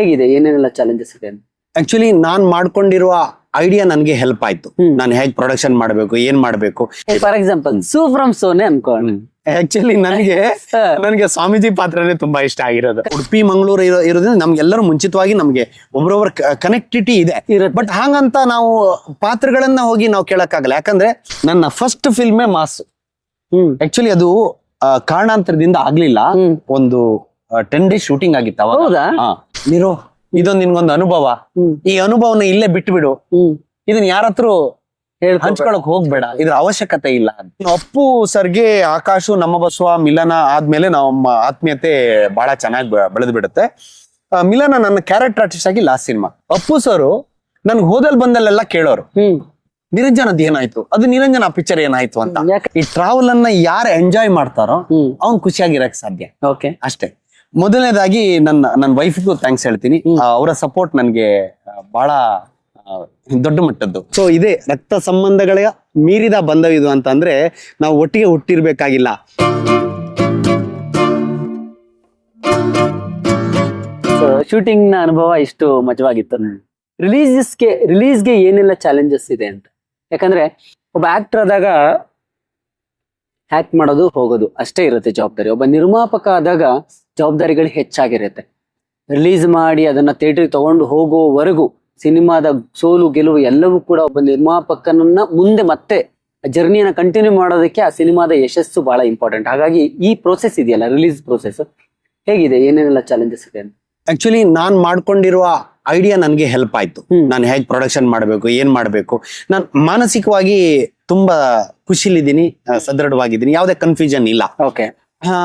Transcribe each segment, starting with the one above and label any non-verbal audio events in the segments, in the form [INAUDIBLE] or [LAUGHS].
ಹೇಗಿದೆ? ಏನೇನೆಲ್ಲ ಚಾಲೆಂಜಸ್ ಇದೆ ಆಕ್ಚುಲಿ ನಾನ್ ಮಾಡ್ಕೊಂಡಿರುವ ಐಡಿಯಾ ನನ್ಗೆ ಹೆಲ್ಪ್ ಆಯ್ತು. ನಾನು ಹೇಗ್ ಪ್ರೊಡಕ್ಷನ್ ಮಾಡ್ಬೇಕು ಏನ್ ಮಾಡ್ಬೇಕು? For example Su from So ಅನ್ಕೊಂಡು ಆಕ್ಚುಲಿ ನನಗೆ. ನನಗೆ ಸ್ವಾಮೀಜಿ ಪಾತ್ರನೇ ತುಂಬಾ ಇಷ್ಟ ಆಗಿರೋದು. ಉಡುಪಿ ಮಂಗಳೂರು ಇರೋ ಇರೋದ್ರಿಂದ ನಮ್ಗೆಲ್ಲರೂ ಮುಂಚಿತವಾಗಿ ನಮ್ಗೆ ಒಬ್ರೊಬ್ರ ಕನೆಕ್ಟಿವಿಟಿ ಇದೆ. ಬಟ್ ಹಾಗಂತ ನಾವು ಪಾತ್ರಗಳನ್ನ ಹೋಗಿ ನಾವು ಕೇಳಕ್ಕಾಗಲ್ಲ. ಯಾಕಂದ್ರೆ ನನ್ನ ಫಸ್ಟ್ ಫಿಲ್ಮೇ ಮಾಸ್ ಆಕ್ಚುಲಿ ಅದು ಕಾರಣಾಂತರದಿಂದ ಆಗ್ಲಿಲ್ಲ. ಒಂದು ಟೆನ್ ಡೇಸ್ ಶೂಟಿಂಗ್ ಆಗಿತ್ತು ಅವಾಗ. ನೀರು ಇದೊಂದು ನಿನ್ಗೊಂದು ಅನುಭವ. ಈ ಅನುಭವನ ಇಲ್ಲೇ ಬಿಟ್ಟು ಬಿಡು ಇದನ್ನ ಯಾರತ್ರ. ಹಂಚ್ಕೊಳಕ್ ಹೋಗ್ಬೇಡ. ಇದ್ರ ಅವಶ್ಯಕತೆ ಇಲ್ಲ ಅಪ್ಪು ಸರ್ಗೆ ಆಕಾಶು ನಮ್ಮ ಬಸವ ಮಿಲನ ಆದ್ಮೇಲೆ ನಮ್ಮ ಆತ್ಮೀಯತೆ ಬಹಳ ಚೆನ್ನಾಗಿ ಬೆಳೆದು ಬಿಡುತ್ತೆ ಮಿಲನ ನನ್ನ ಕ್ಯಾರೆಕ್ಟರ್ ಆರ್ಟಿಸ್ಟ್ ಆಗಿ ಲಾಸ್ಟ್ ಸಿನಿಮಾ. ಅಪ್ಪು ಸರ್ ನನ್ಗೆ ಹೋದಲ್ ಬಂದಲ್ಲೆಲ್ಲ ಕೇಳೋರು. ನಿರಂಜನದ್ ಏನಾಯ್ತು? ಅದು ನಿರಂಜನ ಪಿಕ್ಚರ್ ಏನಾಯ್ತು ಅಂತ. ಈ ಟ್ರಾವೆಲ್ ಅನ್ನ ಯಾರು ಎಂಜಾಯ್ ಮಾಡ್ತಾರೋ ಅವ್ನ್ ಖುಷಿಯಾಗಿರಕ್ ಸಾಧ್ಯ. ಓಕೆ ಅಷ್ಟೇ. ಮೊದಲನೇದಾಗಿ ನನ್ನ ನನ್ನ ವೈಫ್ಗೂ ಥ್ಯಾಂಕ್ಸ್ ಹೇಳ್ತೀನಿ. ಅವರ ಸಪೋರ್ಟ್ ನನಗೆ ಬಹಳ ದೊಡ್ಡ ಮಟ್ಟದ್ದು. ಸೊ ಇದೆ ರಕ್ತ ಸಂಬಂಧಗಳ ಮೀರಿದ ಬಂಧವಿದು ಅಂತ ಅಂದ್ರೆ ನಾವು ಒಟ್ಟಿಗೆ ಹುಟ್ಟಿರ್ಬೇಕಾಗಿಲ್ಲ. ಶೂಟಿಂಗ್ನ ಅನುಭವ ಇಷ್ಟು ಮಜವಾಗಿತ್ತು. ರಿಲೀಸ್ಗೆ ರಿಲೀಸ್ಗೆ ಏನೆಲ್ಲ ಚಾಲೆಂಜಸ್ ಇದೆ ಅಂತ? ಯಾಕಂದ್ರೆ ಒಬ್ಬ ಆಕ್ಟರ್ ಆದಾಗ ಆಕ್ಟ್ ಮಾಡೋದು ಹೋಗೋದು ಅಷ್ಟೇ ಇರುತ್ತೆ ಜವಾಬ್ದಾರಿ. ಒಬ್ಬ ನಿರ್ಮಾಪಕ ಆದಾಗ ಜವಾಬ್ದಾರಿಗಳು ಹೆಚ್ಚಾಗಿರುತ್ತೆ. ರಿಲೀಸ್ ಮಾಡಿ ಅದನ್ನ ಥಿಯೇಟ್ರಿಗೆ ತಗೊಂಡು ಹೋಗುವವರೆಗೂ ಸಿನಿಮಾದ ಸೋಲು ಗೆಲುವು ಎಲ್ಲವೂ ಕೂಡ ಒಬ್ಬ ನಿರ್ಮಾಪಕನನ್ನ ಮುಂದೆ ಮತ್ತೆ ಜರ್ನಿಯನ್ನ ಕಂಟಿನ್ಯೂ ಮಾಡೋದಕ್ಕೆ ಆ ಸಿನಿಮಾದ ಯಶಸ್ಸು ಬಹಳ ಇಂಪಾರ್ಟೆಂಟ್ ಹಾಗಾಗಿ ಈ ಪ್ರೋಸೆಸ್ ಇದೆಯಲ್ಲ ರಿಲೀಸ್ ಪ್ರೋಸೆಸ್ ಹೇಗಿದೆ? ಏನೇನೆಲ್ಲ ಚಾಲೆಂಜಸ್ ಇದೆ ಅಂತ? ಆಕ್ಚುಲಿ ನಾನ್ ಮಾಡ್ಕೊಂಡಿರುವ ಐಡಿಯಾ ನನಗೆ ಹೆಲ್ಪ್ ಆಯ್ತು. ನಾನು ಹೇಗೆ ಪ್ರೊಡಕ್ಷನ್ ಮಾಡಬೇಕು ಏನ್ ಮಾಡಬೇಕು? ನಾನು ಮಾನಸಿಕವಾಗಿ ತುಂಬಾ ಖುಷಿಲಿದ್ದೀನಿ ಸದೃಢವಾಗಿದ್ದೀನಿ. ಯಾವುದೇ ಕನ್ಫ್ಯೂಷನ್ ಇಲ್ಲ. ಓಕೆ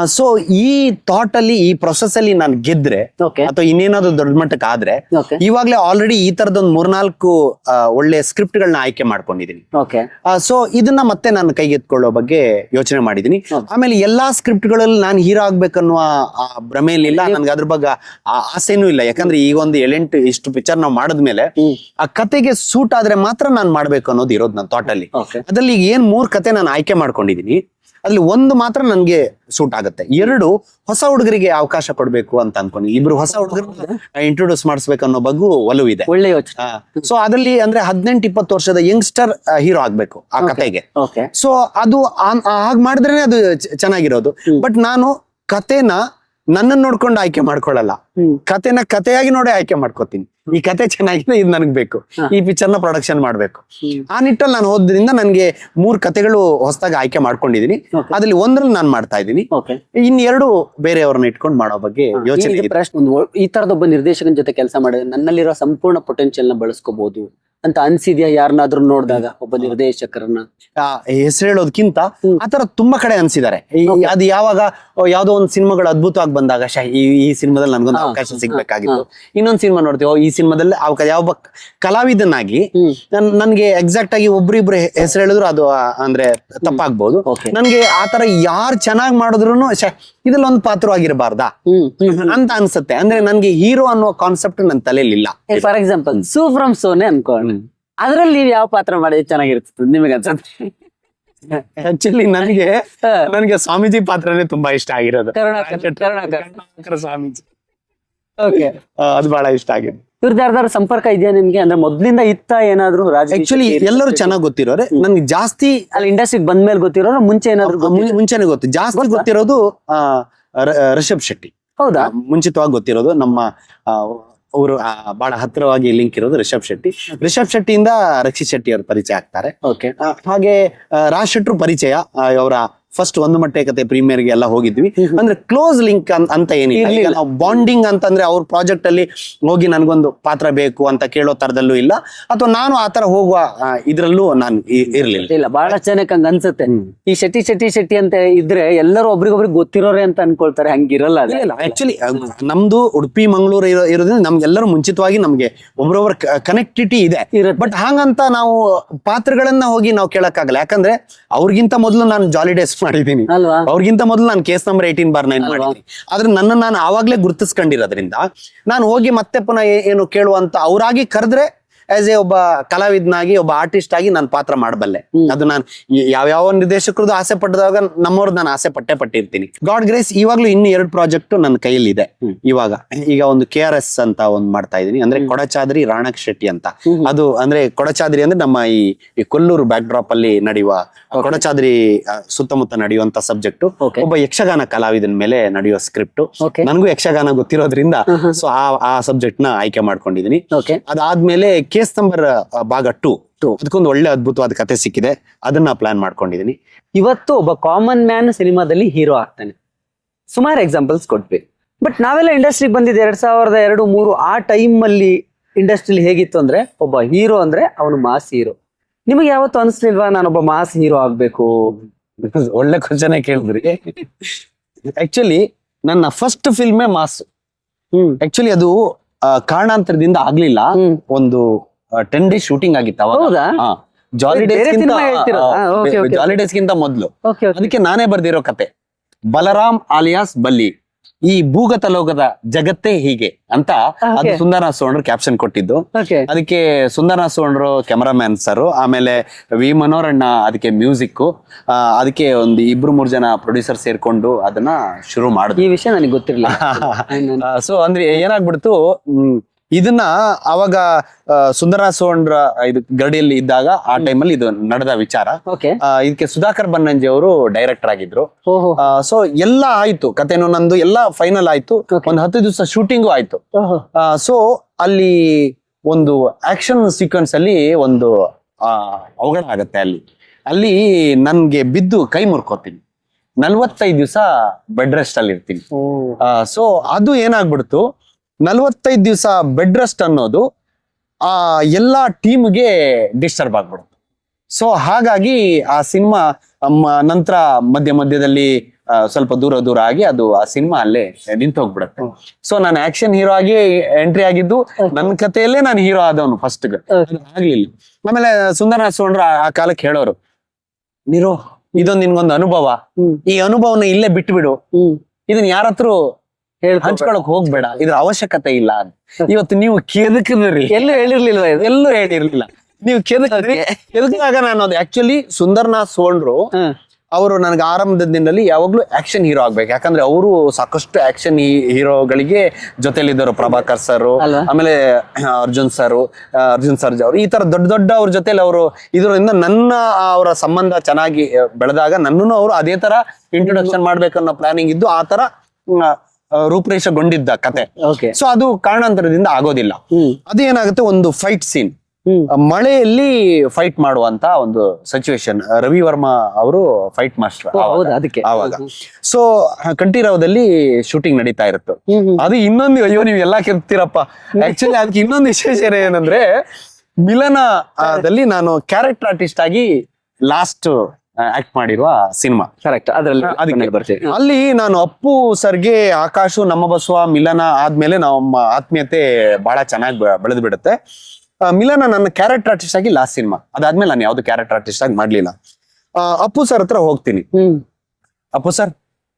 ಸೊ ಈ ಥಾಟ್ ಅಲ್ಲಿ ಈ ಪ್ರೊಸೆಸ್ ಅಲ್ಲಿ ನಾನು ಗೆದ್ರೆ ಅಥವಾ ಇನ್ನೇನಾದ್ರು ದೊಡ್ಡ ಮಟ್ಟಕ್ಕೆ ಆದ್ರೆ ಇವಾಗ್ಲೇ ಆಲ್ರೆಡಿ ಈ ತರದೊಂದು ಮೂರ್ನಾಲ್ಕು ಆ, ಒಳ್ಳೆ ಸ್ಕ್ರಿಪ್ಟ್ ಗಳನ್ನ ಆಯ್ಕೆ ಮಾಡ್ಕೊಂಡಿದೀನಿ. ಓಕೆ ಸೊ ಇದನ್ನ ಮತ್ತೆ ನಾನು ಕೈಗೆತ್ಕೊಳ್ಳೋ ಬಗ್ಗೆ ಯೋಚನೆ ಮಾಡಿದೀನಿ. ಹೌದು. ಆಮೇಲೆ ಎಲ್ಲಾ ಸ್ಕ್ರಿಪ್ಟ್ಗಳಲ್ಲಿ ನಾನು ಹೀರೋ ಆಗ್ಬೇಕನ್ನುವ ಆ ಭ್ರಮೆಯಲ್ಲಿಲ್ಲ. ನನ್ಗೆ ಅದ್ರ ಬಗ್ಗೆ ಆ ಆಸೆನೂ ಇಲ್ಲ. ಯಾಕಂದ್ರೆ ಈಗ ಒಂದು ಏಳೆಂಟು ಇಷ್ಟು ಪಿಕ್ಚರ್ ನಾವು ಮಾಡಿದ್ಮೇಲೆ ಹ್ಮ್. ಆ ಕತೆಗೆ ಸೂಟ್ ಆದ್ರೆ ಮಾತ್ರ ನಾನು ಮಾಡ್ಬೇಕು ಅನ್ನೋದು ಇರೋದು ನನ್ನ ಥಾಟ್ ಅಲ್ಲಿ. ಅದ್ರಲ್ಲಿ ಈಗ ಏನ್ ಮೂರ್ ಕತೆ ನಾನು ಆಯ್ಕೆ ಮಾಡ್ಕೊಂಡಿದೀನಿ. ಅದ್ರಲ್ಲಿ ಒಂದು ಮಾತ್ರ ನನ್ಗೆ ಸೂಟ್ ಆಗುತ್ತೆ. ಎರಡು ಹೊಸ ಹುಡುಗರಿಗೆ ಅವಕಾಶ ಕೊಡ್ಬೇಕು ಅಂತ ಅನ್ಕೊಂಡು ಇಬ್ರು ಹೊಸ ಹುಡುಗರು ಇಂಟ್ರೊಡ್ಯೂಸ್ ಮಾಡಿಸ್ಬೇಕು ಅನ್ನೋ ಬಗ್ಗು ಒಲವು ಇದೆ. ಒಳ್ಳೆ ಯೋಚನೆ. ಸೊ ಅದ್ರಲ್ಲಿ ಅಂದ್ರೆ ಹದಿನೆಂಟು ಇಪ್ಪತ್ತು ವರ್ಷದ ಯಂಗ್ಸ್ಟರ್ ಹೀರೋ ಆಗ್ಬೇಕು ಆ ಕತೆಗೆ ಓಕೆ ಸೊ ಅದು ಹಾಗೆ ಮಾಡಿದ್ರೆ ಅದು ಚೆನ್ನಾಗಿರೋದು. ಬಟ್ ನಾನು ಕತೆನ ನನ್ನನ್ನು ನೋಡ್ಕೊಂಡು ಆಯ್ಕೆ ಮಾಡ್ಕೊಳ್ಳಲ್ಲ. ಕತೆನ ಕತೆಯಾಗಿ ನೋಡಿ ಆಯ್ಕೆ ಮಾಡ್ಕೋತೀನಿ. ಈ ಕತೆ ಚೆನ್ನಾಗಿದೆ ಇದು ನನಗೆ ಬೇಕು. ಈ ಪಿಕ್ಚರ್ನ ಪ್ರೊಡಕ್ಷನ್ ಮಾಡ್ಬೇಕು. ಆ ನಿಟ್ಟಲ್ಲಿ ನಾನು ಹೋದ್ರಿಂದ ನನಗೆ ಮೂರ್ ಕತೆಗಳು ಹೊಸದಾಗಿ ಆಯ್ಕೆ ಮಾಡ್ಕೊಂಡಿದೀನಿ. ಅದ್ರಲ್ಲಿ ಒಂದ್ರಲ್ಲಿ ನಾನು ಮಾಡ್ತಾ ಇದೀನಿ ಇನ್ನೆರಡು ಇನ್ ಎರಡು ಬೇರೆಯವ್ರನ್ನ ಇಟ್ಕೊಂಡು ಮಾಡೋ ಬಗ್ಗೆ ಯೋಚನೆ ಈ ತರದ ಒಬ್ಬ ನಿರ್ದೇಶಕನ ಜೊತೆ ಕೆಲಸ ಮಾಡಿದ್ರೆ ನನ್ನಲ್ಲಿರೋ ಸಂಪೂರ್ಣ ಪೊಟೆನ್ಶಿಯಲ್ನ ಬಳಸ್ಕೋಬಹುದು ಅಂತ ಅನ್ಸಿದ್ಯಾ ಯಾರನ್ನಾದ್ರೂ ನೋಡಿದಾಗ ಒಬ್ಬ ನಿರ್ದೇಶಕರನ್ನ? ಆ, ಹೆಸರು ಹೇಳೋದಕ್ಕಿಂತ. ಆತರ ತುಂಬಾ ಕಡೆ ಅನ್ಸಿದ್ದಾರೆ. ಅದು ಯಾವಾಗ ಯಾವ್ದೋ ಒಂದ್ ಸಿನಿಮಾಗಳು ಅದ್ಭುತವಾಗಿ ಬಂದಾಗ ಶ ಈ ಈ ಸಿನಿಮಾದಲ್ಲಿ ನನ್ಗೊಂದು ಅವಕಾಶ ಸಿಗ್ಬೇಕಾಗಿತ್ತು. ಇನ್ನೊಂದ್ ಸಿನಿಮಾ ನೋಡ್ತೀವಿ. ಈ ಸಿನಿಮಾದಲ್ಲಿ ಅವಕಾಶ ಯಾವ ಕಲಾವಿದನಾಗಿ ನನ್ಗೆ ಎಕ್ಸಾಕ್ಟ್ ಆಗಿ ಒಬ್ರಿಬ್ರು ಹೆಸರು ಹೇಳಿದ್ರು ಅದು ಅಂದ್ರೆ ತಪ್ಪಾಗ್ಬೋದು. ನನ್ಗೆ ಆತರ ಯಾರು ಚೆನ್ನಾಗಿ ಮಾಡಿದ್ರು ಇದ್ರಲ್ಲಿ ಒಂದು ಪಾತ್ರವಾಗಿರಬಾರ್ದಾ? [LAUGHS] ಅಂತ ಅನ್ಸುತ್ತೆ. ಅಂದ್ರೆ ನನ್ಗೆ ಹೀರೋ ಅನ್ನೋ ಕಾನ್ಸೆಪ್ಟ್ ನನ್ನ ತಲೆಯಲ್ಲಿ ಇಲ್ಲ for example Su from So ಅನ್ಕೋಣ ಅದ್ರಲ್ಲಿ ನೀವು ಯಾವ ಪಾತ್ರ ಮಾಡಿದ್ರೆ ಚೆನ್ನಾಗಿರ್ತದೆ ನಿಮಗೆ ಅನ್ಸುತ್ತೆ? ಆಕ್ಚುಲಿ ನನಗೆ ನನಗೆ ಸ್ವಾಮೀಜಿ ಪಾತ್ರನೇ ತುಂಬಾ ಇಷ್ಟ ಆಗಿರೋದು. ಕರುಣಾಕರ್ ಸ್ವಾಮೀಜಿ. ಓಕೆ ಅದು ಬಹಳ ಇಷ್ಟ ಆಗಿದೆ ಇವ್ರದ್ದು ಯಾರ್ದಾರು ಸಂಪರ್ಕ ಇದೆಯಾ ನಿಮ್ಗೆ? ಅಂದ್ರೆ ಮೊದ್ಲಿಂದ ಇತ್ತ ಏನಾದ್ರು ಆಕ್ಚುಲಿ ಎಲ್ಲರೂ ಚೆನ್ನಾಗಿ ಗೊತ್ತಿರೋರೆ. ನನ್ಗೆ ಜಾಸ್ತಿ ಅಲ್ಲಿ ಇಂಡಸ್ಟ್ರಿಗೆ ಬಂದ ಮೇಲೆ ಗೊತ್ತಿರೋರು ಮುಂಚೆ ಏನಾದ್ರು ಮುಂಚೆನೆ ಗೊತ್ತು. ಜಾಸ್ತಿ ಗೊತ್ತಾ? ಗೊತ್ತಿರೋದು ಆ, ರಿಷಬ್ ಶೆಟ್ಟಿ. ಹೌದಾ? ಮುಂಚಿತವಾಗಿ ಗೊತ್ತಿರೋದು ನಮ್ಮ ಅವರು ಬಹಳ ಹತ್ತಿರವಾಗಿ ಲಿಂಕ್ ಇರೋದು ರಿಷಬ್ ಶೆಟ್ಟಿ. ರಿಷಬ್ ಶೆಟ್ಟಿಯಿಂದ ರಕ್ಷಿತ್ ಶೆಟ್ಟಿ ಅವರು ಪರಿಚಯ ಆಗ್ತಾರೆ. ಹಾಗೆ ರಾಜ್ ಶೆಟ್ರು ಪರಿಚಯ ಅವರ ಫಸ್ಟ್ ಒಂದು ಮಟ್ಟೆ ಕತೆ ಪ್ರೀಮಿಯರ್ಗೆ ಎಲ್ಲ ಹೋಗಿದ್ವಿ. ಅಂದ್ರೆ ಕ್ಲೋಸ್ ಲಿಂಕ್ ಅಂತ ಏನಿಲ್ಲ. ನಾವು ಬಾಂಡಿಂಗ್ ಅಂತಂದ್ರೆ ಅವ್ರ ಪ್ರಾಜೆಕ್ಟ್ ಅಲ್ಲಿ ಹೋಗಿ ನನ್ಗೊಂದು ಪಾತ್ರ ಬೇಕು ಅಂತ ಕೇಳೋ ತರದಲ್ಲೂ ಇಲ್ಲ. ಅಥವಾ ನಾನು ಆತರ ಹೋಗುವ ಇದ್ರಲ್ಲೂ ನಾನು ಇರ್ಲಿಲ್ಲ. ಇಲ್ಲ ಬಹಳ ಚೆನ್ನಾಗಿ ಹಂಗ ಅನ್ಸುತ್ತೆ. ಈ ಶೆಟ್ಟಿ ಶೆಟ್ಟಿ ಶೆಟ್ಟಿ ಅಂತ ಇದ್ರೆ ಎಲ್ಲರೂ ಒಬ್ರಿಗೊಬ್ರಿಗೆ ಗೊತ್ತಿರೋರೆ ಅಂತ ಅನ್ಕೊಳ್ತಾರೆ ಹಂಗಿರಲ್ಲ. ಇಲ್ಲ ಆಕ್ಚುಲಿ ನಮ್ದು ಉಡುಪಿ ಮಂಗಳೂರು ಇರೋ ಇರೋದ್ರಿಂದ ನಮ್ಗೆಲ್ಲರೂ ಮುಂಚಿತವಾಗಿ ನಮ್ಗೆ ಒಬ್ರೊಬ್ರ ಕನೆಕ್ಟಿವಿಟಿ ಇದೆ. ಬಟ್ ಹಾಗಂತ ನಾವು ಪಾತ್ರಗಳನ್ನ ಹೋಗಿ ನಾವು ಕೇಳಕ್ಕಾಗಲ್ಲ. ಯಾಕಂದ್ರೆ ಅವ್ರಿಗಿಂತ ಮೊದಲು ನಾನು ಜಾಲಿ ಅಲ್ವಾ? ಅವ್ರಿಗಿಂತ ಮೊದಲು ನಾನು case number eighteen bar nine? ಮಾಡಿದ್ದೀನಿ. ಆದ್ರೆ ನನ್ನ ನಾನು ಆವಾಗ್ಲೇ ಗುರುತಿಸ್ಕೊಂಡಿರೋದ್ರಿಂದ ನಾನು ಹೋಗಿ ಮತ್ತೆ ಪುನಃ ಏನು ಕೇಳುವಂತ ಅವರಾಗಿ ಕರೆದ್ರೆ ಆಸ್ ಎ ಒಬ್ಬ ಕಲಾವಿದನಾಗಿ ಒಬ್ಬ ಆರ್ಟಿಸ್ಟ್ ಆಗಿ ನಾನು ಪಾತ್ರ ಮಾಡಬಲ್ಲೆ. ಅದು ನಾನು ಯಾವ ಯಾವ ನಿರ್ದೇಶಕರದ್ದು ಆಸೆ ಪಟ್ಟದಾಗ ನಮ್ಮವ್ರದ್ದು ನಾನು ಆಸೆ ಪಟ್ಟೆ ಪಟ್ಟಿರ್ತೀನಿ. ಗಾಡ್ ಗ್ರೇಸ್ ಇವಾಗ್ಲೂ ಇನ್ನು ಎರಡು ಪ್ರಾಜೆಕ್ಟ್ ನನ್ನ ಕೈಯಲ್ಲಿ ಇದೆ ಇವಾಗ ಈಗ ಒಂದು ಕೆ ಆರ್ ಎಸ್ ಅಂತ ಒಂದು ಮಾಡ್ತಾ ಇದೀನಿ ಅಂದ್ರೆ ಕೊಡಚಾದ್ರಿ ರಾಣಕ್ ಶೆಟ್ಟಿ ಅಂತ ಅದು ಅಂದ್ರೆ ಕೊಡಚಾದ್ರಿ ಅಂದ್ರೆ ನಮ್ಮ ಈ ಕೊಲ್ಲೂರು ಬ್ಯಾಕ್ ಡ್ರಾಪ್ ಅಲ್ಲಿ ನಡೆಯುವ ಕೊಡಚಾದ್ರಿ ಸುತ್ತಮುತ್ತ ನಡೆಯುವಂತ ಸಬ್ಜೆಕ್ಟ್ ಒಬ್ಬ ಯಕ್ಷಗಾನ ಕಲಾವಿದನ ಮೇಲೆ ನಡೆಯುವ ಸ್ಕ್ರಿಪ್ಟ್. ನನಗೂ ಯಕ್ಷಗಾನ ಗೊತ್ತಿರೋದ್ರಿಂದ. ಸೊ ಆ ಸಬ್ಜೆಕ್ಟ್ನ ಆಯ್ಕೆ ಮಾಡ್ಕೊಂಡಿದೀನಿ ಅದಾದ್ಮೇಲೆ ಅದಾದ್ಮೇಲೆ ಕೇಸ್ ನಂಬರ್ ಭಾಗ ಟು. ಅದಕ್ಕೊಂದು ಒಳ್ಳೆ ಅದ್ಭುತವಾದ ಕತೆ ಸಿಕ್ಕಿದೆ. ಅದನ್ನ ಪ್ಲಾನ್ ಮಾಡ್ಕೊಂಡಿದೀನಿ. ಇವತ್ತು ಒಬ್ಬ ಕಾಮನ್ ಮ್ಯಾನ್ ಸಿನಿಮಾದಲ್ಲಿ ಹೀರೋ ಆಗ್ತಾನೆ. ಸುಮಾರು ಎಕ್ಸಾಂಪಲ್ಸ್ ಕೊಟ್ವಿ. ಬಟ್ ನಾವೆಲ್ಲ ಇಂಡಸ್ಟ್ರಿಗೆ ಬಂದಿದ್ದು ಎರಡ್ ಸಾವಿರದ ಎರಡು ಮೂರು ಆ ಟೈಮ್ ಅಲ್ಲಿ ಇಂಡಸ್ಟ್ರಿಲಿ ಹೇಗಿತ್ತು ಅಂದ್ರೆ ಒಬ್ಬ ಹೀರೋ ಅಂದ್ರೆ ಅವನು ಮಾಸ್ ಹೀರೋ ನಿಮಗೆ ಯಾವತ್ತು ಅನ್ಸ್ಲಿಲ್ವಾ ನಾನೊಬ್ಬ ಮಾಸ್ ಹೀರೋ ಆಗ್ಬೇಕು? [LAUGHS] ಒಳ್ಳೆ ಕ್ವಶನ್ ಕೇಳಿದ್ರಿ. ಆಕ್ಚುಲಿ ನನ್ನ ಫಸ್ಟ್ ಫಿಲ್ಮೇ ಮಾಸ್. ಆಕ್ಚುಲಿ ಅದು ಕಾರಣಾಂತರದಿಂದ ಆಗ್ಲಿಲ್ಲ. ಒಂದು ಟೆನ್ ಡೇಸ್ ಶೂಟಿಂಗ್ ಆಗಿತ್ತು ಅವಾಗ. ಹೌದಾ? ಜಾಲಿ ಬೇರೆ cinema ಹೇಳ್ತಿರೋದಾ? ಹಾ, okay, okay. ಜಾಲಿ ಡೇಸ್ ಗಿಂತ ಮೊದ್ಲು. ಓಕೆ ಅದಕ್ಕೆ ನಾನೇ ಬರ್ದಿರೋ ಕತೆ. ಬಲರಾಮ್ ಆಲಿಯಾಸ್ ಬಲ್ಲಿ. ಈ ಭೂಗತ ಲೋಕದ ಜಗತ್ತೇ ಹೀಗೆ ಅಂತ ಅದು Okay. ಸುಂದರನಾಥ್ ಸೋಣರು ಕ್ಯಾಪ್ಷನ್ ಕೊಟ್ಟಿದ್ದು. ಓಕೆ ಅದಕ್ಕೆ ಸುಂದರನಾಥ್ ಸೋಣರು ಕ್ಯಾಮರಾಮ್ಯಾನ್ ಸರ್. ಆಮೇಲೆ ವಿ ಮನೋರಣ್ಣ ಅದಕ್ಕೆ ಮ್ಯೂಸಿಕ್ ಅದಕ್ಕೆ ಒಂದು ಇಬ್ರು ಮೂರು ಜನ ಪ್ರೊಡ್ಯೂಸರ್ ಸೇರ್ಕೊಂಡು ಅದನ್ನ ಶುರು ಮಾಡಿದ್ವಿ ಈ ವಿಷಯ ನನಗೆ ಗೊತ್ತಿರಲಿಲ್ಲ. ಸೊ [LAUGHS] ಅಂದ್ರೆ ಏನಾಗ್ಬಿಡ್ತು ಹ್ಮ್, ಇದನ್ನ ಅವಾಗ ಸುಂದರ ಸೋಂಡ್ರ ಇದು ಗಡಿಯಲ್ಲಿ ಇದ್ದಾಗ ಆ ಟೈಮಲ್ಲಿ ಇದು ನಡೆದ ವಿಚಾರ. ಇದಕ್ಕೆ ಸುಧಾಕರ್ ಬನ್ನಂಜಿ ಅವರು ಡೈರೆಕ್ಟರ್ ಆಗಿದ್ರು. ಸೊ ಎಲ್ಲ ಆಯ್ತು ಕಥೆನೂ ನಂದು ಎಲ್ಲ ಫೈನಲ್ ಆಯ್ತು. ಒಂದ್ ಹತ್ತು ದಿವಸ ಶೂಟಿಂಗು ಆಯ್ತು. ಸೊ ಅಲ್ಲಿ ಒಂದು ಆಕ್ಷನ್ ಸೀಕ್ವೆನ್ಸ್ ಅಲ್ಲಿ ಒಂದು ಅವಘಡ ಆಗತ್ತೆ ಅಲ್ಲಿ. ಅಲ್ಲಿ ನನ್ಗೆ ಬಿದ್ದು ಕೈ ಮುರ್ಕೋತೀನಿ. ನಲ್ವತ್ತೈದು ದಿವಸ ಬೆಡ್ ರೆಸ್ಟ್ ಅಲ್ಲಿ ಇರ್ತೀನಿ ಸೊ ಅದು ಏನಾಗ್ಬಿಡ್ತು ನಲ್ವತ್ತೈದು ದಿವಸ ಬೆಡ್ ರೆಸ್ಟ್ ಅನ್ನೋದು ಆ ಎಲ್ಲಾ ಟೀಮ್ಗೆ ಡಿಸ್ಟರ್ಬ್ ಆಗ್ಬಿಡುತ್ತೆ. ಸೊ ಹಾಗಾಗಿ ಆ ಸಿನಿಮಾ ನಂತರ ಮಧ್ಯ ಮಧ್ಯದಲ್ಲಿ ಸ್ವಲ್ಪ ದೂರ ದೂರ ಆಗಿ ಅದು ಆ ಸಿನಿಮಾ ಅಲ್ಲೇ ನಿಂತು ಹೋಗ್ಬಿಡುತ್ತೆ. ಸೊ ನಾನು ಆಕ್ಷನ್ ಹೀರೋ ಆಗಿ ಎಂಟ್ರಿ ಆಗಿದ್ದು ನನ್ನ ಕಥೆಯಲ್ಲೇ ನಾನು ಹೀರೋ ಆದವನು ಫಸ್ಟ್. ಆಗ್ಲಿಲ್ಲ. ಆಮೇಲೆ ಸುಂದರ ಸೋಣ್ರ ಆ ಕಾಲಕ್ಕೆ ಹೇಳೋರು ನೀರು ಇದೊಂದು ನಿನ್ಗೊಂದು ಅನುಭವ. ಈ ಅನುಭವನ ಇಲ್ಲೇ ಬಿಟ್ಬಿಡು. ಇದನ್ನ ಯಾರ ಹತ್ರ ಹೇಳ್ಕೊಬೇಡ. ಹಂಚ್ಕೊಳಕ್ ಹೋಗ್ಬೇಡ. ಇದ್ರ ಅವಶ್ಯಕತೆ ಇಲ್ಲ ಇವತ್ತು ನೀವು ಕೆದಕಿದ್ರಿ. ಎಲ್ಲೂ ಹೇಳಿರ್ಲಿಲ್ಲ ಎಲ್ಲೂ ಹೇಳಿರ್ಲಿಲ್ಲ. ನೀವು ಕೆದಕಿದ್ರಿ. ಕೆದಕಿದಾಗ ನಾನು ಅದು ಆಕ್ಚುಲಿ ಸುಂದರ್ನಾಥ್ ಸೋಂಡ್ರು. ಅವರು ನನಗೆ ಆರಂಭದ ದಿನದಲ್ಲಿ ಯಾವಾಗ್ಲೂ ಆಕ್ಷನ್ ಹೀರೋ ಆಗ್ಬೇಕು. ಯಾಕಂದ್ರೆ ಅವರು ಸಾಕಷ್ಟು ಆಕ್ಷನ್ ಹೀರೋಗಳಿಗೆ ಜೊತೆಲಿದ್ದರು ಪ್ರಭಾಕರ್ ಸರ್ ಆಮೇಲೆ ಅರ್ಜುನ್ ಸರ್ ಅರ್ಜುನ್ ಸರ್ಜ್ ಅವರು. ಈ ತರ ದೊಡ್ಡ ದೊಡ್ಡ ಅವ್ರ ಜೊತೆಲಿ ಅವರು ಇದರಿಂದ ನನ್ನ ಅವರ ಸಂಬಂಧ ಚೆನ್ನಾಗಿ ಬೆಳೆದಾಗ ನನ್ನನ್ನು ಅವರು ಅದೇ ತರ ಇಂಟ್ರೊಡಕ್ಷನ್ ಮಾಡ್ಬೇಕನ್ನೋ ಪ್ಲಾನಿಂಗ್ ಇದ್ದು ಆ ತರ ರೂಪುರೇಷೆಗೊಂಡಿದ್ದ ಕತೆ. ಓಕೆ ಸೊ ಅದು ಕಾರಣಾಂತರದಿಂದ ಆಗೋದಿಲ್ಲ. ಹ್ಮ್. ಅದೇನಾಗುತ್ತೆ ಒಂದು ಫೈಟ್ ಸೀನ್ ಹ್ಮ್. ಮಳೆಯಲ್ಲಿ ಫೈಟ್ ಮಾಡುವಂತ ಒಂದು ಸಿಚುವೇಶನ್ ರವಿ ವರ್ಮಾ ಅವರು ಫೈಟ್ ಮಾಸ್ಟರ್ ಓ, ಹೌದಾ ಅದಕ್ಕೆ. ಆವಾಗ. ಸೊ ಕಂಠೀರವದಲ್ಲಿ ಶೂಟಿಂಗ್ ನಡೀತಾ ಇರುತ್ತೆ. ಹ್ಮ್ ಹ್ಮ್. ಅದು ಇನ್ನೊಂದು ಅಯ್ಯೋ ನೀವು ಎಲ್ಲಾ ಕೆತ್ತೀರಪ್ಪ ಆಕ್ಚುಲಿ ಅದಕ್ಕೆ ಇನ್ನೊಂದು ವಿಶೇಷ ಏನಂದ್ರೆ ಮಿಲನ ಆ, ದಲ್ಲಿ ನಾನು ಕ್ಯಾರೆಕ್ಟರ್ ಆರ್ಟಿಸ್ಟ್ ಆಗಿ ಲಾಸ್ಟ್ ಆಕ್ಟ್ ಮಾಡಿರುವ ಸಿನಿಮಾ ಕರೆಕ್ಟ್ ಅದರಲ್ಲಿ ಅದಕ್ಕೆ. ಬರ್ತೀವಿ. ಅಲ್ಲಿ ನಾನು ಅಪ್ಪು ಸರ್ಗೆ ಆಕಾಶು ನಮ್ಮ ಬಸವ ಮಿಲನ ಆದ್ಮೇಲೆ ನಮ್ಮ ಆತ್ಮೀಯತೆ ಬಹಳ ಚೆನ್ನಾಗಿ ಬೆಳೆದು ಬಿಡುತ್ತೆ ಆ, ಮಿಲನ ನನ್ನ ಕ್ಯಾರೆಕ್ಟರ್ ಆರ್ಟಿಸ್ಟ್ ಆಗಿ ಲಾಸ್ಟ್ ಸಿನಿಮಾ ಅದಾದ್ಮೇಲೆ ನಾನು ಯಾವ್ದು ಕ್ಯಾರೆಕ್ಟರ್ ಆರ್ಟಿಸ್ಟ್ ಆಗಿ ಮಾಡ್ಲಿಲ್ಲ. ಆ, ಅಪ್ಪು ಸರ್ ಹತ್ರ ಹೋಗ್ತೀನಿ. ಅಪ್ಪು ಸರ್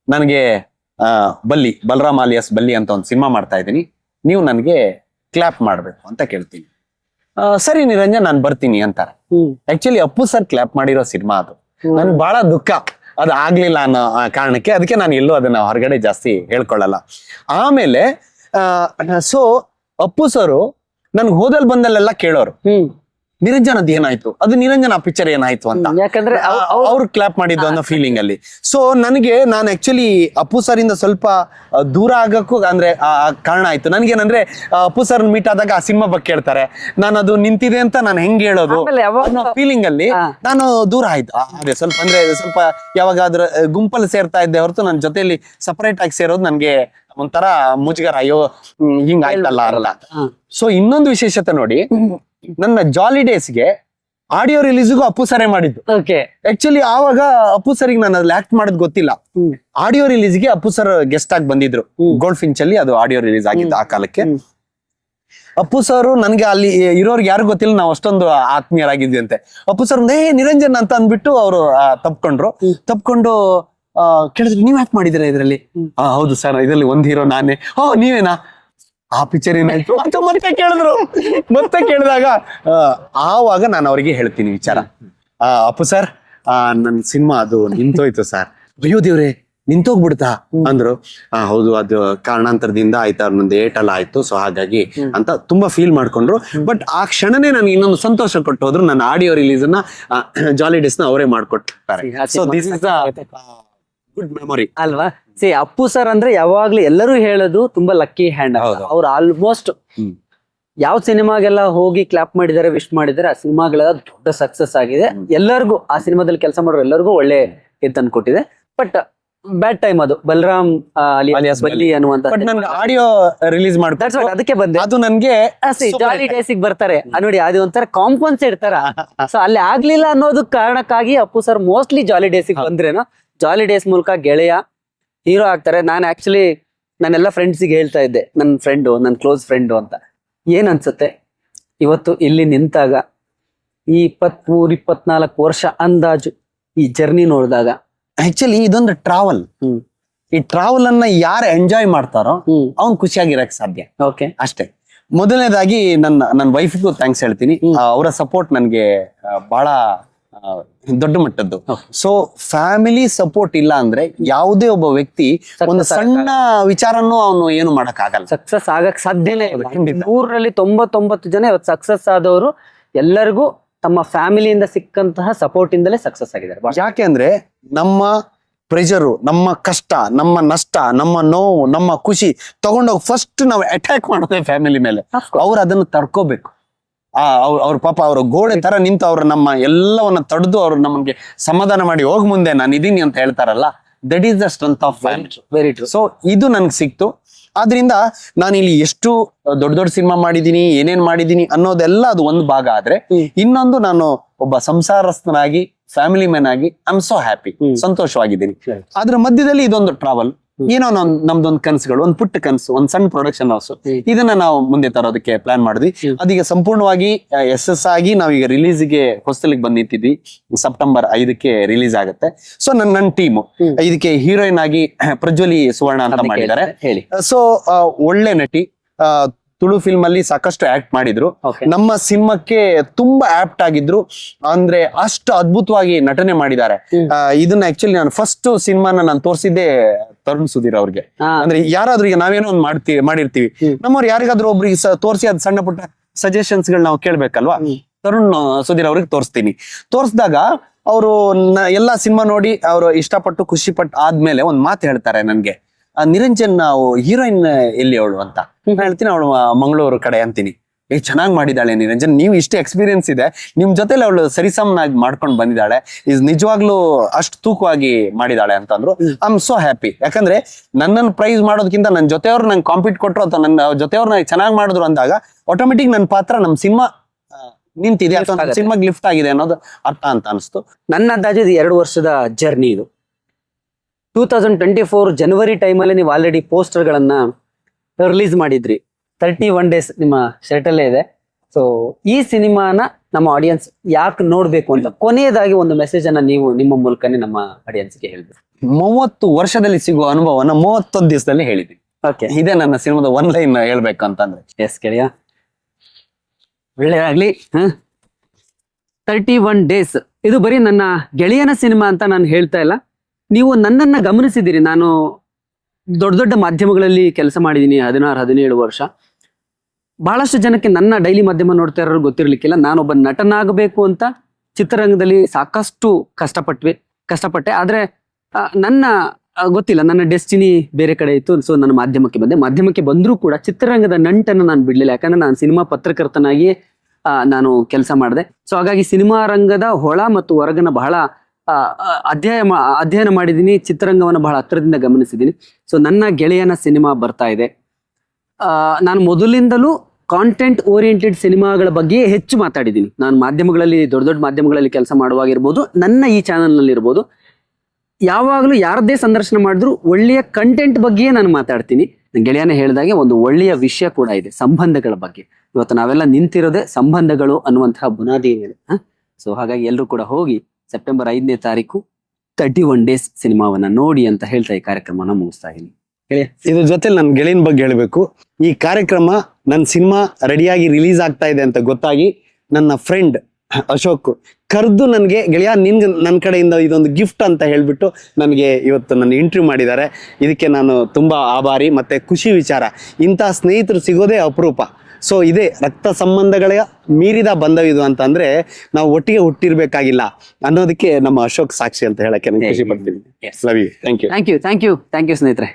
ನನಗೆ ಆ, ಬಲ್ಲಿ ಬಲರಾಮ್ ಆಲಿಯಾಸ್ ಬಲ್ಲಿ ಅಂತ ಒಂದು ಸಿನಿಮಾ ಮಾಡ್ತಾ ಇದ್ದೀನಿ. ನೀವು ನನಗೆ ಕ್ಲಾಪ್ ಮಾಡ್ಬೇಕು ಅಂತ ಕೇಳ್ತೀನಿ. ಆ, ಸರಿ ನಿರಂಜನ್ ನಾನು ಬರ್ತೀನಿ ಅಂತಾರೆ. ಆಕ್ಚುಲಿ ಅಪ್ಪು ಸರ್ ಕ್ಲಾಪ್ ಮಾಡಿರೋ ಸಿನಿಮಾ ಅದು. ನನ್ಗೆ ಬಹಳ ದುಃಖ. ಅದು ಆಗ್ಲಿಲ್ಲ ಅನ್ನೋ ಕಾರಣಕ್ಕೆ ಅದಕ್ಕೆ ನಾನು ಎಲ್ಲೂ ಅದನ್ನ ಹೊರಗಡೆ ಜಾಸ್ತಿ ಹೇಳ್ಕೊಳ್ಳಲ್ಲ. ಆಮೇಲೆ ಸೊ ಅಪ್ಪು ಸರು ನನ್ಗೆ ಹೋದಲ್ ಬಂದಲ್ಲೆಲ್ಲ ಕೇಳೋರು. ಹ್ಮ್ ನಿರಂಜನ್ ಅದ್ ಏನಾಯ್ತು? ಅದು ನಿರಂಜನ ಪಿಕ್ಚರ್ ಏನಾಯ್ತು ಅಂತ. ಯಾಕಂದ್ರೆ ಅವ್- ಅವ್- ಅವ್ರು ಕ್ಲಾಪ್ ಮಾಡಿದ್ದು ಅನ್ನೋ ಫೀಲಿಂಗ್ ಅಲ್ಲಿ. ಸೊ ನನಗೆ ನಾನು ಆಕ್ಚುಲಿ ಅಪ್ಪು ಸರ್ ಇಂದ ಸ್ವಲ್ಪ ದೂರ ಆಗಕ್ಕೂ ಅಂದ್ರೆ ಕಾರಣ ಆಯ್ತು. ನನ್ಗೆ ಏನಂದ್ರೆ ಅಪ್ಪು ಸರ್ ಮೀಟ್ ಆದಾಗ ಆ ಸಿನಿಮಾ ಬಗ್ಗೆ ಹೇಳ್ತಾರೆ. ನಾನು ಅದು ನಿಂತಿದೆ ಅಂತ ನಾನು ಹೆಂಗ್ ಹೇಳೋದು ಫೀಲಿಂಗ್ ಅಲ್ಲಿ ನಾನು ದೂರ ಆಯ್ತು. ಅದೇ ಸ್ವಲ್ಪ ಅಂದ್ರೆ ಸ್ವಲ್ಪ ಯಾವಾಗಾದ್ರೂ ಗುಂಪಲ್ಲಿ ಸೇರ್ತಾ ಇದ್ದೆ ಹೊರತು ನನ್ನ ಜೊತೆಯಲ್ಲಿ ಸಪರೇಟ್ ಆಗಿ ಸೇರೋದು ನನ್ಗೆ ಒಂಥರ ಮುಜುಗರ ಅಯ್ಯೋ ಹಿಂಗಾಯ್ತಲ್ಲ ಹಿಂಗ್ ಆಯ್ತಲ್ಲ ಅಲ್ಲ ಹಾ. ಸೊ ಇನ್ನೊಂದು ವಿಶೇಷತೆ ನೋಡಿ. ನನ್ನ ಜಾಲಿ ಡೇಸ್ಗೆ ಆಡಿಯೋ ರಿಲೀಸ್ಗೂ ಅಪ್ಪು ಸರೇ ಮಾಡಿದ್ದು. ಓಕೆ ಆಕ್ಚುಲಿ ಆವಾಗ ಅಪ್ಪು ಸರಿಗೆ ನಾನು ಅದ್ರಲ್ಲಿ ಆಕ್ಟ್ ಮಾಡೋದು ಗೊತ್ತಿಲ್ಲ. ಆಡಿಯೋ ರಿಲೀಸ್ಗೆ ಅಪ್ಪು ಸರ್ ಗೆಸ್ಟ್ ಆಗಿ ಬಂದಿದ್ರು. ಗೋಲ್ಡ್ ಫಿಂಚ್ ಅಲ್ಲಿ ಅದು ಆಡಿಯೋ ರಿಲೀಸ್ ಆಗಿತ್ತು ಆ ಕಾಲಕ್ಕೆ. ಅಪ್ಪು ಸರ್ ನನ್ಗೆ ಅಲ್ಲಿ ಇರೋರ್ಗೆ ಯಾರು ಗೊತ್ತಿಲ್ಲ ನಾವು ಅಷ್ಟೊಂದು ಆತ್ಮೀಯರಾಗಿದ್ವಿ ಅಂತೆ. ಅಪ್ಪು ಸರ್ ಏ ನಿರಂಜನ್ ಅಂತ ಅಂದ್ಬಿಟ್ಟು ಅವರು ತಪ್ಕೊಂಡ್ರು. ತಪ್ಕೊಂಡು ಕೇಳಿದ್ರು ನೀವ್ ಯಾಕೆ ಮಾಡಿದಿರ ಇದರಲ್ಲಿ. ಹೌದು ಸರ್ ಇದರಲ್ಲಿ ಒಂದ್ ಹೀರೋ ನಾನೇ. ಓ ನೀವೇನಾ? ಆ ಪಿಕ್ಚರ್ ಏನಾಯ್ತು? ಅಂತ ಮತ್ತೆ ಕೇಳಿದ್ರು. ಮತ್ತೆ ಕೇಳಿದಾಗ ಆವಾಗ ನಾನು ಅವರಿಗೆ ಹೇಳ್ತೀನಿ ವಿಚಾರ. ಆ, ಅಪ್ಪು ಸರ್ ನನ್ನ ಸಿನಿಮಾ ಅದು ನಿಂತೋಯ್ತು ಸರ್ ಅಯ್ಯೋ ದೇವ್ರೆ ನಿಂತೋಗ್ಬಿಡ್ತಾ? ಅಂದ್ರು. ಆ, ಹೌದು ಅದು ಕಾರಣಾಂತರದಿಂದ ಆಯ್ತಾ ಏಟ್ ಎಲ್ಲ ಆಯ್ತು ಸೊ ಹಾಗಾಗಿ ಅಂತ ತುಂಬಾ ಫೀಲ್ ಮಾಡ್ಕೊಂಡ್ರು. ಬಟ್ ಆ ಕ್ಷಣನೇ ನನಗೆ ಇನ್ನೊಂದು ಸಂತೋಷ ಕೊಟ್ಟು ಹೋದ್ರು ನನ್ನ ಆಡಿಯೋ ರಿಲೀಸ್ನ ಜಾಲಿ ಡೇಸ್ನ ಅವರೇ ಮಾಡ್ಕೊಟ್ಟಿರ್ತಾರೆ so this is good memory ಅಲ್ವಾ? ಸಿ ಅಪ್ಪು ಸರ್ ಅಂದ್ರೆ ಯಾವಾಗ್ಲೂ ಎಲ್ಲರೂ ಹೇಳೋದು ತುಂಬಾ ಲಕ್ಕಿ ಹ್ಯಾಂಡ್. ಅವ್ರು ಆಲ್ಮೋಸ್ಟ್. ಯಾವ ಸಿನಿಮಾಗೆಲ್ಲ ಹೋಗಿ ಕ್ಲಾಪ್ ಮಾಡಿದ್ದಾರೆ ವಿಶ್ ಮಾಡಿದ್ದಾರೆ ಆ ಸಿನಿಮಾಗಳೆಲ್ಲ ದೊಡ್ಡ ಸಕ್ಸಸ್ ಆಗಿದೆ. ಎಲ್ಲರಿಗೂ ಆ ಸಿನಿಮಾದಲ್ಲಿ ಕೆಲಸ ಮಾಡೋರು ಎಲ್ಲರಿಗೂ ಒಳ್ಳೆ ಇದು ಕೊಟ್ಟಿದೆ. ಬಟ್ ಬ್ಯಾಡ್ ಟೈಮ್ ಅದು. ಬಲರಾಮ್ ಅಲಿಯಾಸ್ ಬಲ್ಲಿ ಅನ್ನುವಂತ ನನ್ಗೆ ಆಡಿಯೋ ರಿಲೀಸ್ ಮಾಡ್ತಾರೆ ಅದಕ್ಕೆ ಬಂದೆ. ಅದು ನನ್ಗೆ ಜಾಲಿ ಡೇಸಿಗೆ ಬರ್ತಾರೆ. ನೋಡಿ ಅದು ಒಂಥರ ಕಾಂಪನ್ಸ್ ಇಡ್ತಾರ? ಸೊ ಅಲ್ಲಿ ಆಗ್ಲಿಲ್ಲ ಅನ್ನೋದಕ್ಕೆ ಕಾರಣಕ್ಕಾಗಿ ಅಪ್ಪು ಸರ್ ಮೋಸ್ಟ್ಲಿ ಜಾಲಿ ಡೇಸಿಗೆ ಬಂದ್ರೇನೋ ಜಾಲಿ ಡೇಸ್ ಮೂಲಕ ಗೆಳೆಯ ಹೀರೋ ಆಗ್ತಾರೆ. ನಾನು ಆಕ್ಚುಲಿ ನಾನೆಲ್ಲ ಫ್ರೆಂಡ್ಸಿಗೆ ಹೇಳ್ತಾ ಇದ್ದೆ. ನನ್ನ ಫ್ರೆಂಡು ನನ್ನ ಕ್ಲೋಸ್ ಫ್ರೆಂಡು ಅಂತ. ಏನು ಅನ್ಸುತ್ತೆ? ಇವತ್ತು ಇಲ್ಲಿ ನಿಂತಾಗ ಈ ಇಪ್ಪತ್ಮೂರು ಇಪ್ಪತ್ನಾಲ್ಕು ವರ್ಷ ಅಂದಾಜು ಈ ಜರ್ನಿ ನೋಡಿದಾಗ. ಆಕ್ಚುಲಿ ಇದೊಂದು ಟ್ರಾವೆಲ್ ಈ ಟ್ರಾವೆಲ್ ಅನ್ನ ಯಾರು ಎಂಜಾಯ್ ಮಾಡ್ತಾರೋ ಅವ್ನು ಖುಷಿಯಾಗಿರಕ್ ಸಾಧ್ಯ. ಓಕೆ ಅಷ್ಟೇ. ಮೊದಲನೇದಾಗಿ ನನ್ನ ನನ್ನ ವೈಫ್ಗೂ ಥ್ಯಾಂಕ್ಸ್ ಹೇಳ್ತೀನಿ. ಅವರ ಸಪೋರ್ಟ್ ನನಗೆ ಬಹಳ ದೊಡ್ಡ ಮಟ್ಟದ್ದು. ಸೊ ಫ್ಯಾಮಿಲಿ ಸಪೋರ್ಟ್ ಇಲ್ಲ ಅಂದ್ರೆ ಯಾವುದೇ ಒಬ್ಬ ವ್ಯಕ್ತಿ ಒಂದು ಸಣ್ಣ ವಿಚಾರನೂ ಅವನು ಏನು ಮಾಡಕ್ ಆಗಲ್ಲ ಸಕ್ಸಸ್ ಆಗಕ್ ಸಾಧ್ಯನೇ ಇಲ್ಲ. ಊರಲ್ಲಿ ನೂರರಲ್ಲಿ ತೊಂಬತ್ತೊಂಬತ್ತು ಜನ ಇವತ್ತು ಸಕ್ಸಸ್ ಆದವರು ಎಲ್ಲರಿಗೂ ತಮ್ಮ ಫ್ಯಾಮಿಲಿಯಿಂದ ಸಿಕ್ಕಂತಹ ಸಪೋರ್ಟ್ ಇಂದಲೇ ಸಕ್ಸಸ್ ಆಗಿದ್ದಾರೆ. ಯಾಕೆ ಅಂದ್ರೆ ನಮ್ಮ ಪ್ರೆಷರು ನಮ್ಮ ಕಷ್ಟ ನಮ್ಮ ನಷ್ಟ ನಮ್ಮ ನೋವು ನಮ್ಮ ಖುಷಿ ತಗೊಂಡೋಗಿ ಫಸ್ಟ್ ನಾವು ಅಟ್ಯಾಕ್ ಮಾಡೋದೇ ಫ್ಯಾಮಿಲಿ ಮೇಲೆ. ಅವ್ರು ಅದನ್ನು ತಡ್ಕೋಬೇಕು. ಆ ಅವ್ರ ಅವ್ರ ಪಾಪ ಅವ್ರ ಗೋಡೆ ತರ ನಿಂತು ಅವ್ರು ನಮ್ಮ ಎಲ್ಲವನ್ನ ತಡೆದು ಅವ್ರು ನಮಗೆ ಸಮಾಧಾನ ಮಾಡಿ ಹೋಗ್ ಮುಂದೆ ನಾನು ಇದೀನಿ ಅಂತ ಹೇಳ್ತಾರಲ್ಲ that is the strength of very true so ಇದು ನನ್ಗೆ ಸಿಕ್ತು. ಆದ್ರಿಂದ ನಾನು ಇಲ್ಲಿ ಎಷ್ಟು ದೊಡ್ಡ ದೊಡ್ಡ ಸಿನಿಮಾ ಮಾಡಿದೀನಿ ಏನೇನ್ ಮಾಡಿದೀನಿ ಅನ್ನೋದೆಲ್ಲ ಅದು ಒಂದು ಭಾಗ ಆದ್ರೆ ಇನ್ನೊಂದು ನಾನು ಒಬ್ಬ ಸಂಸಾರಸ್ಥನಾಗಿ ಫ್ಯಾಮಿಲಿ ಮ್ಯಾನ್ ಆಗಿ ಐ ಆಮ್ ಸೋ ಹ್ಯಾಪಿ. ಸಂತೋಷವಾಗಿದ್ದೀನಿ. ಅದ್ರ ಮಧ್ಯದಲ್ಲಿ ಇದೊಂದು ಟ್ರಾವೆಲ್ ಏನೋ ನಮ್ ನಮ್ದೊಂದು ಕನ್ಸುಗಳು ಒಂದ್ ಪುಟ್ಟ ಕನಸು ಒಂದ್ ಸಣ್ಣ ಪ್ರೊಡಕ್ಷನ್ ಹೌಸ್. ಇದನ್ನ ನಾವು ಮುಂದೆ ತರೋದಕ್ಕೆ ಪ್ಲಾನ್ ಮಾಡಿದ್ವಿ. ಅದೀಗ ಸಂಪೂರ್ಣವಾಗಿ ಎಸ್ ಎಸ್ ಆಗಿ ನಾವೀಗ ರಿಲೀಸ್ಗೆ ಹೊಸಲಿಗೆ ಬಂದ್ ನಿಂತಿದ್ವಿ ಸೆಪ್ಟೆಂಬರ್ ಐದಕ್ಕೆ ರಿಲೀಸ್ ಆಗುತ್ತೆ. ಸೊ ನನ್ ನನ್ನ ಟೀಮ್ ಇದಕ್ಕೆ ಹೀರೋಯಿನ್ ಆಗಿ ಪ್ರಜ್ವಲಿ ಸುವರ್ಣ ಅಂತ ಮಾಡಿದ್ದಾರೆ. ಹೇಳಿ. ಸೊ ಒಳ್ಳೆ ನಟಿ ಆ, ತುಳು ಫಿಲ್ಮ್ ಅಲ್ಲಿ ಸಾಕಷ್ಟು ಆಕ್ಟ್ ಮಾಡಿದ್ರು. ನಮ್ಮ ಸಿನಿಮಾಕ್ಕೆ ತುಂಬಾ ಆಪ್ಟ್ ಆಗಿದ್ರು. ಅಂದ್ರೆ ಅಷ್ಟು ಅದ್ಭುತವಾಗಿ ನಟನೆ ಮಾಡಿದ್ದಾರೆ. ಇದನ್ನ ಆಕ್ಚುಲಿ ನಾನು ಫಸ್ಟ್ ಸಿನಿಮಾನ ನಾನು ತೋರಿಸಿದ್ದೆ ತರುಣ್ ಸುಧೀರ್ ಅವ್ರಿಗೆ. ಅಂದ್ರೆ ಯಾರಾದ್ರೂ ಈಗ ನಾವೇನೋ ಒಂದು ಮಾಡ್ತೀವಿ ಮಾಡಿರ್ತೀವಿ. ನಮ್ಮವ್ರು ಯಾರಿಗಾದ್ರೂ ಒಬ್ರಿಗೆ ತೋರಿಸಿ ಅದ್ ಸಣ್ಣ ಪುಟ್ಟ ಸಜೆಷನ್ಸ್ಗಳು ನಾವು ಕೇಳ್ಬೇಕಲ್ವಾ? ತರುಣ್ ಸುಧೀರ್ ಅವ್ರಿಗೆ ತೋರಿಸ್ತೀನಿ. ತೋರಿಸಿದಾಗ ಅವರು ಎಲ್ಲಾ ಸಿನಿಮಾ ನೋಡಿ ಅವರು ಇಷ್ಟಪಟ್ಟು ಖುಷಿ ಪಟ್ಟು ಆದ್ಮೇಲೆ ಒಂದ್ ಮಾತು ಹೇಳ್ತಾರೆ ನನ್ಗೆ. ನಿರಂಜನ್ ನಾವು ಹೀರೋಯಿನ್ ಎಲ್ಲಿ ಅವಳು ಅಂತ? ನಾನು ಹೇಳ್ತೀನಿ ಅವಳು ಮಂಗಳೂರು ಕಡೆ ಅಂತೀನಿ. ಏ ಚೆನ್ನಾಗಿ ಮಾಡಿದಾಳೆ ನಿರಂಜನ್. ನೀವು ಇಷ್ಟು ಎಕ್ಸ್ಪೀರಿಯನ್ಸ್ ಇದೆ. ನಿಮ್ ಜೊತೆಲಿ ಅವಳು ಸರಿಸಮನಾಗಿ ಮಾಡ್ಕೊಂಡು ಬಂದಿದ್ದಾಳೆ ಇಸ್ ನಿಜವಾಗ್ಲೂ ಅಷ್ಟು ತೂಕವಾಗಿ ಮಾಡಿದಾಳೆ ಅಂತಂದ್ರು. ಐ ಆಮ್ ಸೋ ಹ್ಯಾಪಿ ಯಾಕಂದ್ರೆ ನನ್ನನ್ನು ಪ್ರೈಸ್ ಮಾಡೋದಕ್ಕಿಂತ ನನ್ನ ಜೊತೆಯವ್ರು ನಂಗೆ ಕಾಂಪೀಟ್ ಕೊಟ್ರು ಅಥವಾ ನನ್ನ ಜೊತೆಯವ್ರನ್ನ ಚೆನ್ನಾಗಿ ಮಾಡಿದ್ರು ಅಂದಾಗ ಆಟೋಮೆಟಿಕ್ ನನ್ನ ಪಾತ್ರ ನಮ್ಮ ಸಿನಿಮಾ ನಿಂತಿದೆ. ಅಥವಾ. ಸಿನಿಮಾಗೆ ಲಿಫ್ಟ್ ಆಗಿದೆ ಅನ್ನೋದು ಅರ್ಥ ಅಂತ ಅನಿಸ್ತು. ನನ್ನ ಅಂದಾಜು ಇದು ಎರಡು ವರ್ಷದ ಜರ್ನಿ ಇದು. Two thousand twenty four January ಟೈಮಲ್ಲಿ ನೀವು ಆಲ್ರೆಡಿ ಪೋಸ್ಟರ್ಗಳನ್ನ ರಿಲೀಸ್ ಮಾಡಿದ್ರಿ. ತರ್ಟಿ ಒನ್ ಡೇಸ್ ನಿಮ್ಮ ಶರ್ಟಲ್ಲೇ ಇದೆ. ಸೊ ಈ ಸಿನಿಮಾನ ನಮ್ಮ ಆಡಿಯನ್ಸ್ ಯಾಕೆ ನೋಡ್ಬೇಕು ಅಂತ ಕೊನೆಯದಾಗಿ ಒಂದು ಮೆಸೇಜ್ ಅನ್ನ ನೀವು ನಿಮ್ಮ ಮೂಲಕನೇ ನಮ್ಮ ಆಡಿಯನ್ಸ್ಗೆ ಹೇಳಿದ್ರಿ ಮೂವತ್ತು ವರ್ಷದಲ್ಲಿ ಸಿಗುವ ಅನುಭವನ ಮೂವತ್ತೊಂದು ದಿವಸದಲ್ಲಿ ಹೇಳಿದ್ವಿ ಓಕೆ ಇದೇ ನನ್ನ ಸಿನಿಮಾದ ಒನ್ ಲೈನ್ ಹೇಳ್ಬೇಕು ಅಂತಂದ್ರೆ ಎಸ್ ಗೆಳೆಯ ಒಳ್ಳೆಯದಾಗ್ಲಿ ತರ್ಟಿ ಒನ್ ಡೇಸ್ ಇದು ಬರೀ ನನ್ನ ಗೆಳೆಯನ ಸಿನಿಮಾ ಅಂತ ನಾನು ಹೇಳ್ತಾ ಇಲ್ಲ. ನೀವು ನನ್ನನ್ನ ಗಮನಿಸಿದ್ದೀರಿ ನಾನು ದೊಡ್ಡ ದೊಡ್ಡ ಮಾಧ್ಯಮಗಳಲ್ಲಿ ಕೆಲಸ ಮಾಡಿದ್ದೀನಿ ಹದಿನಾರು, ಹದಿನೇಳು ವರ್ಷ. ಬಹಳಷ್ಟು ಜನಕ್ಕೆ ನನ್ನ ಡೈಲಿ ಮಾಧ್ಯಮ ನೋಡ್ತಾ ಇರೋರು ಗೊತ್ತಿರಲಿಕ್ಕಿಲ್ಲ. ನಾನೊಬ್ಬ ನಟನಾಗಬೇಕು ಅಂತ ಚಿತ್ರರಂಗದಲ್ಲಿ ಸಾಕಷ್ಟು ಕಷ್ಟಪಟ್ವಿ, ಕಷ್ಟಪಟ್ಟೆ. ಆದರೆ ನನ್ನ ಗೊತ್ತಿಲ್ಲ. ನನ್ನ ಡೆಸ್ಟಿನಿ ಬೇರೆ ಕಡೆ ಇತ್ತು. ಸೊ ನನ್ನ ಮಾಧ್ಯಮಕ್ಕೆ ಬಂದೆ. ಮಾಧ್ಯಮಕ್ಕೆ ಬಂದರೂ ಕೂಡ ಚಿತ್ರರಂಗದ ನಂಟನ್ನು ನಾನು ಬಿಡಲಿಲ್ಲ. ಯಾಕಂದ್ರೆ ನಾನು ಸಿನಿಮಾ ಪತ್ರಕರ್ತನಾಗಿ ನಾನು ಕೆಲಸ ಮಾಡಿದೆ. ಸೊ, ಹಾಗಾಗಿ ಸಿನಿಮಾ ರಂಗದ ಹೊಳ ಮತ್ತು ಹೊರಗನ ಬಹಳ ಅಧ್ಯಯ ಅಧ್ಯಯನ ಮಾಡಿದ್ದೀನಿ, ಚಿತ್ರರಂಗವನ್ನು ಬಹಳ ಹತ್ತಿರದಿಂದ ಗಮನಿಸಿದ್ದೀನಿ. ಸೊ ನನ್ನ ಗೆಳೆಯನ ಸಿನಿಮಾ ಬರ್ತಾ ಇದೆ. ನಾನು ಮೊದಲಿಂದಲೂ ಕಾಂಟೆಂಟ್ ಓರಿಯೆಂಟೆಡ್ ಸಿನಿಮಾಗಳ ಬಗ್ಗೆ ಹೆಚ್ಚು ಮಾತಾಡಿದ್ದೀನಿ. ನಾನು ಮಾಧ್ಯಮಗಳಲ್ಲಿ, ದೊಡ್ಡ ದೊಡ್ಡ ಮಾಧ್ಯಮಗಳಲ್ಲಿ ಕೆಲಸ ಮಾಡುವಾಗಿರ್ಬೋದು, ನನ್ನ ಈ ಚಾನಲ್ನಲ್ಲಿರ್ಬೋದು ಯಾವಾಗಲೂ ಯಾರದ್ದೇ ಸಂದರ್ಶನ ಮಾಡಿದ್ರು ಒಳ್ಳೆಯ ಕಂಟೆಂಟ್ ಬಗ್ಗೆಯೇ ನಾನು ಮಾತಾಡ್ತೀನಿ. ಗೆಳೆಯನ ಹೇಳಿದಾಗೆ ಒಂದು ಒಳ್ಳೆಯ ವಿಷಯ ಕೂಡ ಇದೆ, ಸಂಬಂಧಗಳ ಬಗ್ಗೆ. ಇವತ್ತು ನಾವೆಲ್ಲ ನಿಂತಿರೋದೇ ಸಂಬಂಧಗಳು ಅನ್ನುವಂತಹ ಬುನಾದಿ ಮೇಲೆ. ಸೊ ಹಾಗಾಗಿ ಎಲ್ಲರೂ ಕೂಡ ಹೋಗಿ ಸೆಪ್ಟೆಂಬರ್ ಐದನೇ ತಾರೀಕು ತರ್ಟಿ ಒನ್ ಡೇಸ್ ಸಿನಿಮಾವನ್ನ ನೋಡಿ ಅಂತ ಹೇಳ್ತಾ ಈ ಕಾರ್ಯಕ್ರಮನ ಮುಗಿಸ್ತಾ ಇದ್ದೀನಿ. ಇದ್ರ ಜೊತೆ ನನ್ನ ಗೆಳೆಯನ ಬಗ್ಗೆ ಹೇಳಬೇಕು. ಈ ಕಾರ್ಯಕ್ರಮ ನನ್ನ ಸಿನಿಮಾ ರೆಡಿಯಾಗಿ ರಿಲೀಸ್ ಆಗ್ತಾ ಇದೆ ಅಂತ ಗೊತ್ತಾಗಿ ನನ್ನ ಫ್ರೆಂಡ್ ಅಶೋಕ್ ಕರೆದು ನನಗೆ, ಗೆಳೆಯ, ನಿನ್ಗೆ ನನ್ನ ಕಡೆಯಿಂದ ಇದೊಂದು ಗಿಫ್ಟ್ ಅಂತ ಹೇಳ್ಬಿಟ್ಟು ನನಗೆ ಇವತ್ತು ನನ್ನ ಇಂಟ್ರ್ಯೂ ಮಾಡಿದ್ದಾರೆ. ಇದಕ್ಕೆ ನಾನು ತುಂಬಾ ಆಭಾರಿ ಮತ್ತೆ ಖುಷಿ ವಿಚಾರ. ಇಂಥ ಸ್ನೇಹಿತರು ಸಿಗೋದೇ ಅಪರೂಪ. ಸೊ ಇದೇ ರಕ್ತ ಸಂಬಂಧಗಳ ಮೀರಿದ ಬಂಧವಿದು ಇದು ಅಂತಂದ್ರೆ ನಾವು ಒಟ್ಟಿಗೆ ಹುಟ್ಟಿರ್ಬೇಕಾಗಿಲ್ಲ ಅನ್ನೋದಕ್ಕೆ ನಮ್ಮ ಅಶೋಕ್ ಸಾಕ್ಷಿ ಅಂತ ಹೇಳಕ್ಕೆ ನನಗೆ ಖುಷಿ ಪಡ್ತೀನಿ. Yes. Love you thank you thank you thank you thank you ಸ್ನೇಹಿತರೆ.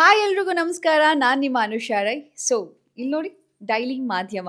ಹಾಯ್ ಎಲ್ರಿಗೂ ನಮಸ್ಕಾರ ನಾನು ನಿಮ್ಮ ಅನುಷಾ ರೈ. ಸೊ ಇಲ್ಲಿ ನೋಡಿ ಡೈಲಿ ಮಾಧ್ಯಮ